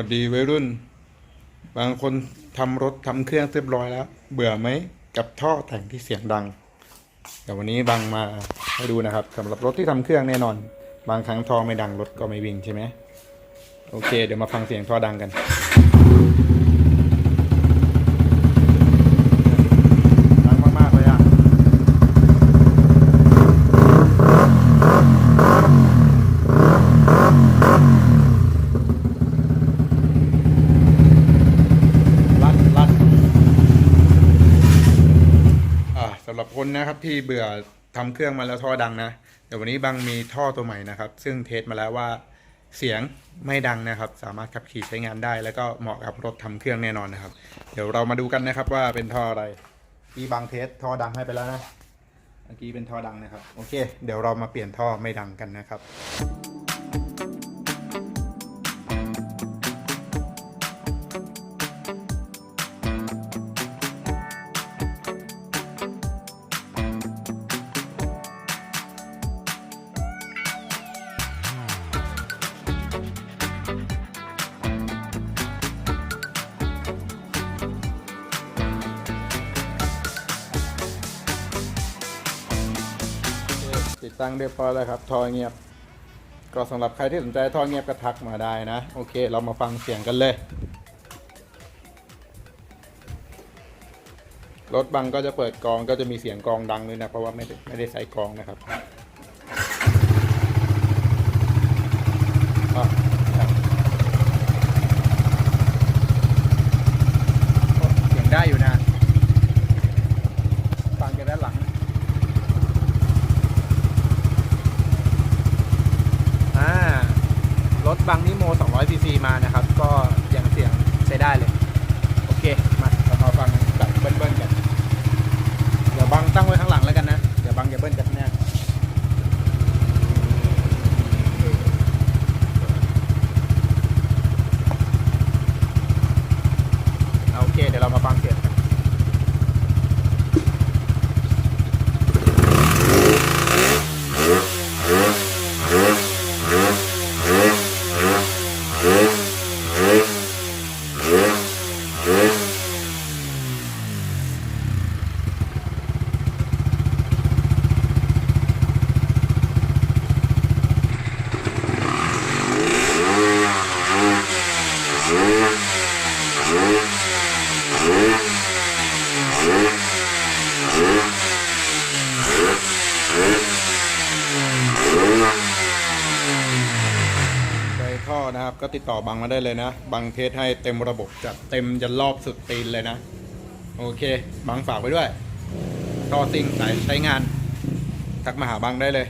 วัสดีวัยรุ่น บางคนทำรถทำเครื่องเรียบร้อยแล้ว เบื่อไหมกับท่อแต่งที่เสียงดังเดี๋ยววันนี้บังมาให้ดูนะครับสำหรับรถที่ทำเครื่องแน่นอน บางครั้งท่อไม่ดังรถก็ไม่วิ่งใช่ไหมโอเค เดี๋ยวมาฟังเสียงท่อดังกัน ดังมากๆเลยอะ ลั่นลั่นอ่าสำหรับ คนนะครับที่เบื่อทำเครื่องมาแล้วท่อดังนะเดี๋ยววันนี้บังมีท่อตัวใหม่นะครับ ซึ่งเทสมาแล้วว่าเสียงไม่ดังนะครับ สามารถขับขี่ใช้งานได้ แล้วก็เหมาะกับรถทำเครื่องแน่นอนนะครับ เดี๋ยวเรามาดูกันนะครับว่าเป็นท่ออะไรที่บางเทสท่อดังให้ไปแล้วนะเมื่อกี้เป็นท่อดังนะครับ โอเค เดี๋ยวเรามาเปลี่ยนท่อไม่ดังกันนะครับ ติดตั้งเรียบร้อยแล้วครับท่อเงียบ ก็สำหรับใครที่สนใจท่อเงียบก็ทักมาได้นะ โอเค เรามาฟังเสียงกันเลย รถบังก็จะเปิดกองก็จะมีเสียงกองดังด้วยนะ เพราะว่าไม่ได้ไม่ได้ใส่กองนะครับอะครับเสียงได้อยู่นะ ฟังจากด้านหลัง อ่ารถ บังนิโม 200 cc มานะครับ ก็ยังเสียงใช้ได้เลย โอเค มาเรามาฟังแบบเบิ้ลๆกัน เดี๋ยวบังตั้งไว้ข้างหลังแล้วกันนะ เดี๋ยวบังอย่าเบิ้ลกันแน่โอเค เดี๋ยวเรามาฟังเสียงกัน ใจ ท่อนะครับ ก็ติดต่อบังมาได้เลยนะ บังเทสให้เต็มระบบจัดเต็มยันรอบสุดตีนเลยนะ โอเค บังฝากไว้ด้วย ท่อซิงสายใช้งาน ทักมาหาบังได้เลย